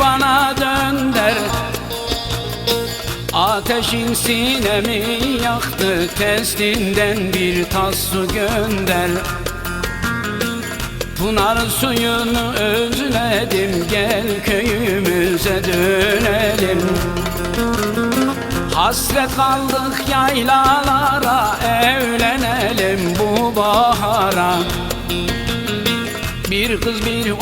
bana dönder Ateşin sinemi yaktı Testinden bir tas su gönder. Pınar suyunu özledim Gel köyümüze dönelim. Hasret kaldık yaylalara Evlenelim bu bahara. Bir kız bir